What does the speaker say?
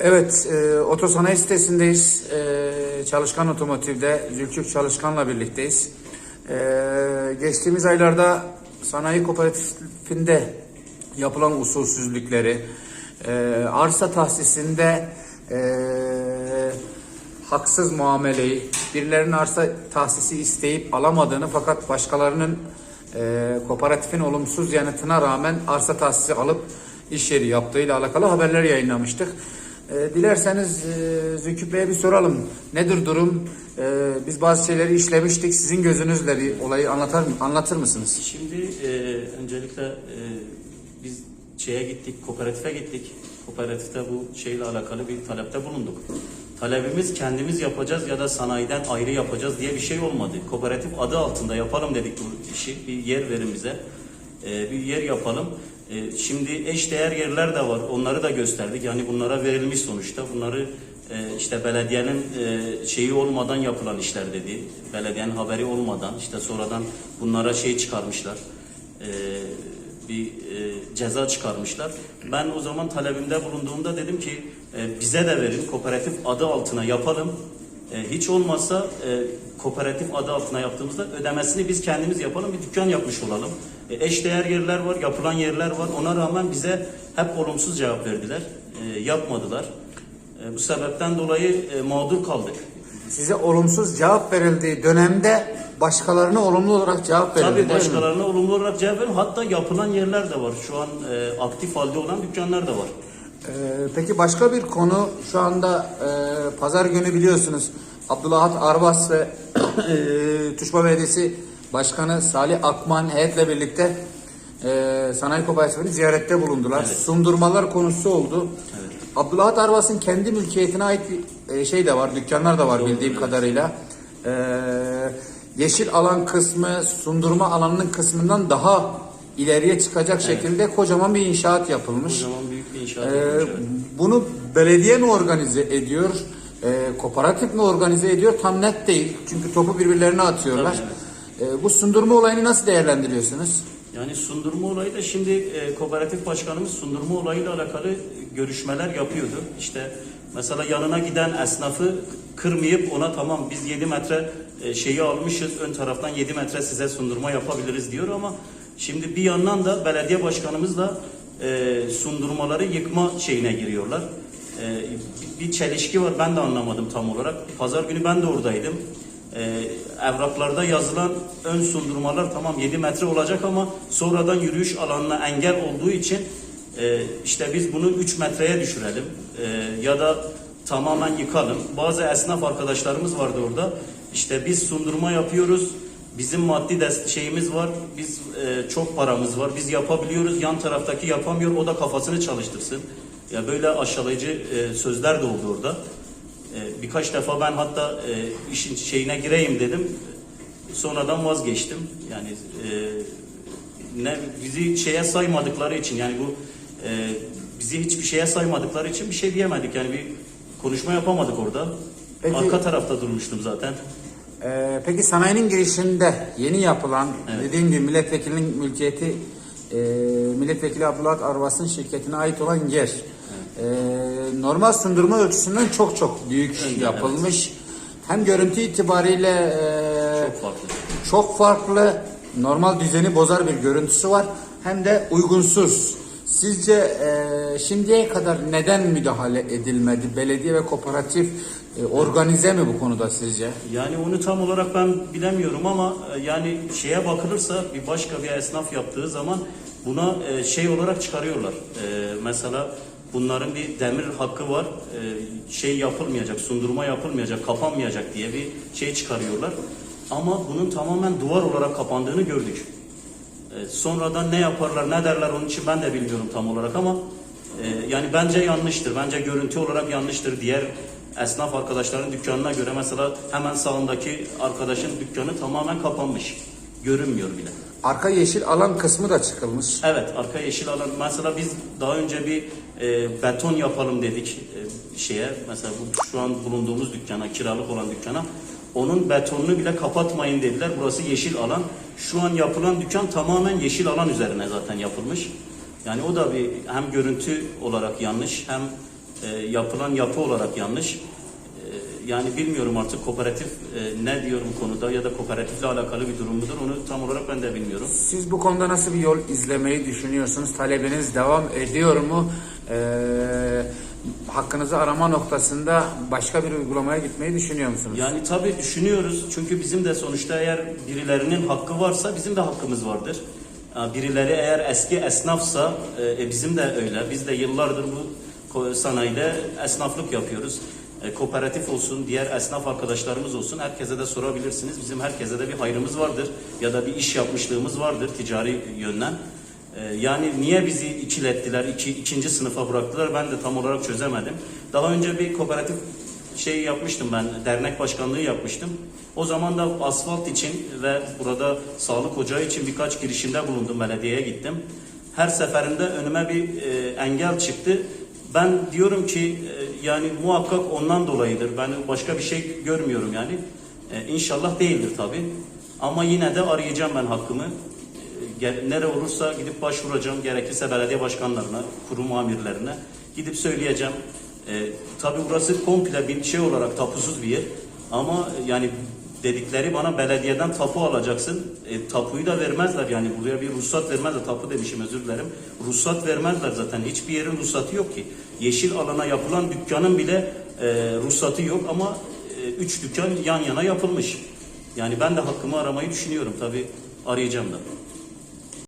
Evet, e, otosanayi sitesindeyiz. E, Çalışkan Otomotiv'de Zülkük Çalışkan'la birlikteyiz. E, geçtiğimiz aylarda sanayi kooperatifinde yapılan usulsüzlükleri, e, arsa tahsisinde e, haksız muameleyi, birilerinin arsa tahsisi isteyip alamadığını fakat başkalarının e, kooperatifin olumsuz yanıtına rağmen arsa tahsisi alıp iş yeri yaptığıyla alakalı haberler yayınlamıştık. E, dilerseniz e, Zülküf Bey'e bir soralım. Nedir durum? E, biz bazı şeyleri işlemiştik. Sizin gözünüzle bir olayı anlatar anlatır mısınız? Şimdi e, öncelikle e, biz şeye gittik, kooperatife gittik. Kooperatifte bu şeyle alakalı bir talepte bulunduk. Talebimiz kendimiz yapacağız ya da sanayiden ayrı yapacağız diye bir şey olmadı. Kooperatif adı altında yapalım dedik bu işi. Bir yer verin bize. E, bir yer yapalım. E, şimdi eş değer yerler de var. Onları da gösterdik. Yani bunlara verilmiş sonuçta. Bunları e, işte belediyenin e, şeyi olmadan yapılan işler dedi. Belediyenin haberi olmadan işte sonradan bunlara şey çıkarmışlar. Bir ceza çıkarmışlar. Ben o zaman talebimde bulunduğumda dedim ki bize de verin kooperatif adı altına yapalım. Hiç olmazsa e, kooperatif adı altına yaptığımızda ödemesini biz kendimiz yapalım bir dükkan yapmış olalım. E, eşdeğer yerler var, yapılan yerler var. Ona rağmen bize hep olumsuz cevap verdiler. E, yapmadılar. E, bu sebepten dolayı e, mağdur kaldık. Size olumsuz cevap verildiği dönemde başkalarına olumlu olarak cevap verildi Tabii başkalarına olumlu olarak cevap veriyorum. Hatta yapılan yerler de var. Şu an e, aktif halde olan dükkanlar da var. Ee, peki başka bir konu şu anda e, pazar günü biliyorsunuz Abdülahhat Arbas ve e, Tuşba Belediyesi Başkanı Salih Akman heyetle birlikte e, Sanayi Kooperatifini ziyarette bulundular. Evet. Sundurmalar konusu oldu. Evet. Abdülahhat Arbas'ın kendi mülkiyetine ait bir e, şey de var, dükkanlar da var Doğru, bildiğim evet. kadarıyla. E, yeşil alan kısmı sundurma alanının kısmından daha ileriye çıkacak şekilde kocaman bir inşaat yapılmış. Kocaman büyük bir inşaat Ee, yapılmış, evet. bunu belediye mi organize ediyor, e, kooperatif mi organize ediyor tam net değil. Çünkü topu birbirlerine atıyorlar. Tabii, E, bu sundurma olayını nasıl değerlendiriyorsunuz? Yani sundurma olayı da şimdi e, kooperatif başkanımız sundurma olayıyla alakalı görüşmeler yapıyordu. İşte mesela yanına giden esnafı kırmayıp ona tamam biz 7 metre e, şeyi almışız ön taraftan 7 metre size sundurma yapabiliriz diyor ama şimdi bir yandan da belediye başkanımızla e, sundurmaları yıkma şeyine giriyorlar. E, bir çelişki var ben de anlamadım tam olarak. Pazar günü ben de oradaydım. Ee, evraklarda yazılan ön sundurmalar tamam 7 metre olacak ama sonradan yürüyüş alanına engel olduğu için e, işte biz bunu 3 metreye düşürelim e, ya da tamamen yıkalım. Bazı esnaf arkadaşlarımız vardı orada. İşte biz sundurma yapıyoruz. Bizim maddi şeyimiz var. Biz e, çok paramız var. Biz yapabiliyoruz. Yan taraftaki yapamıyor. O da kafasını çalıştırsın. Ya böyle aşağılayıcı e, sözler de oldu orada. E, birkaç defa ben hatta e, işin şeyine gireyim dedim. Sonradan vazgeçtim. Yani e, ne bizi şeye saymadıkları için yani bu e, bizi hiçbir şeye saymadıkları için bir şey diyemedik. Yani bir konuşma yapamadık orada. Peki- Arka tarafta durmuştum zaten. E, peki sanayinin girişinde yeni yapılan Evet. dediğim gibi milletvekilinin mülkiyeti e, milletvekili Abdülahhat Arbas'ın şirketine ait olan yer. E, normal sundurma ölçüsünden çok çok büyük Önde, yapılmış. Hem görüntü itibariyle e, Çok farklı. çok farklı, normal düzeni bozar bir görüntüsü var. Hem de uygunsuz. Sizce e, şimdiye kadar neden müdahale edilmedi? Belediye ve kooperatif e, organize mi bu konuda sizce? Yani onu tam olarak ben bilemiyorum ama e, yani şeye bakılırsa bir başka bir esnaf yaptığı zaman buna e, şey olarak çıkarıyorlar. E, mesela bunların bir demir hakkı var. E, şey yapılmayacak, sundurma yapılmayacak, kapanmayacak diye bir şey çıkarıyorlar. Ama bunun tamamen duvar olarak kapandığını gördük. E, sonradan ne yaparlar, ne derler onun için ben de bilmiyorum tam olarak ama e, yani bence yanlıştır. Bence görüntü olarak yanlıştır. Diğer esnaf arkadaşların dükkanına göre mesela hemen sağındaki arkadaşın dükkanı tamamen kapanmış. Görünmüyor bile. Arka yeşil alan kısmı da çıkılmış. Evet, arka yeşil alan. Mesela biz daha önce bir e, beton yapalım dedik e, şeye. Mesela bu şu an bulunduğumuz dükkana, kiralık olan dükkana. Onun betonunu bile kapatmayın dediler. Burası yeşil alan. Şu an yapılan dükkan tamamen yeşil alan üzerine zaten yapılmış. Yani o da bir hem görüntü olarak yanlış hem e, yapılan yapı olarak yanlış. E, yani bilmiyorum artık kooperatif e, ne diyor bu konuda ya da kooperatifle alakalı bir durum mudur onu tam olarak ben de bilmiyorum. Siz bu konuda nasıl bir yol izlemeyi düşünüyorsunuz? Talebiniz devam ediyor mu? Ee, hakkınızı arama noktasında başka bir uygulamaya gitmeyi düşünüyor musunuz? Yani tabii düşünüyoruz çünkü bizim de sonuçta eğer birilerinin hakkı varsa bizim de hakkımız vardır. Ha, Birileri eğer eski esnafsa e, e, bizim de öyle. Biz de yıllardır bu sanayide esnaflık yapıyoruz. E, kooperatif olsun, diğer esnaf arkadaşlarımız olsun herkese de sorabilirsiniz. Bizim herkese de bir hayrımız vardır ya da bir iş yapmışlığımız vardır ticari yönden. E, yani niye bizi ikilettiler, iki, ikinci sınıfa bıraktılar ben de tam olarak çözemedim. Daha önce bir kooperatif şey yapmıştım ben, dernek başkanlığı yapmıştım. O zaman da asfalt için ve burada sağlık ocağı için birkaç girişimde bulundum, belediyeye gittim. Her seferinde önüme bir e, engel çıktı. Ben diyorum ki e, yani muhakkak ondan dolayıdır. Ben başka bir şey görmüyorum yani. E, inşallah değildir tabii. Ama yine de arayacağım ben hakkımı. Nere olursa gidip başvuracağım. Gerekirse belediye başkanlarına, kurum amirlerine gidip söyleyeceğim. E, tabii burası komple bir şey olarak tapusuz bir yer. Ama e, yani dedikleri bana belediyeden tapu alacaksın. E, tapuyu da vermezler yani buraya bir ruhsat vermezler. Tapu demişim özür dilerim. Ruhsat vermezler zaten. Hiçbir yerin ruhsatı yok ki. Yeşil alana yapılan dükkanın bile e, ruhsatı yok ama e, üç dükkan yan yana yapılmış. Yani ben de hakkımı aramayı düşünüyorum tabii arayacağım da.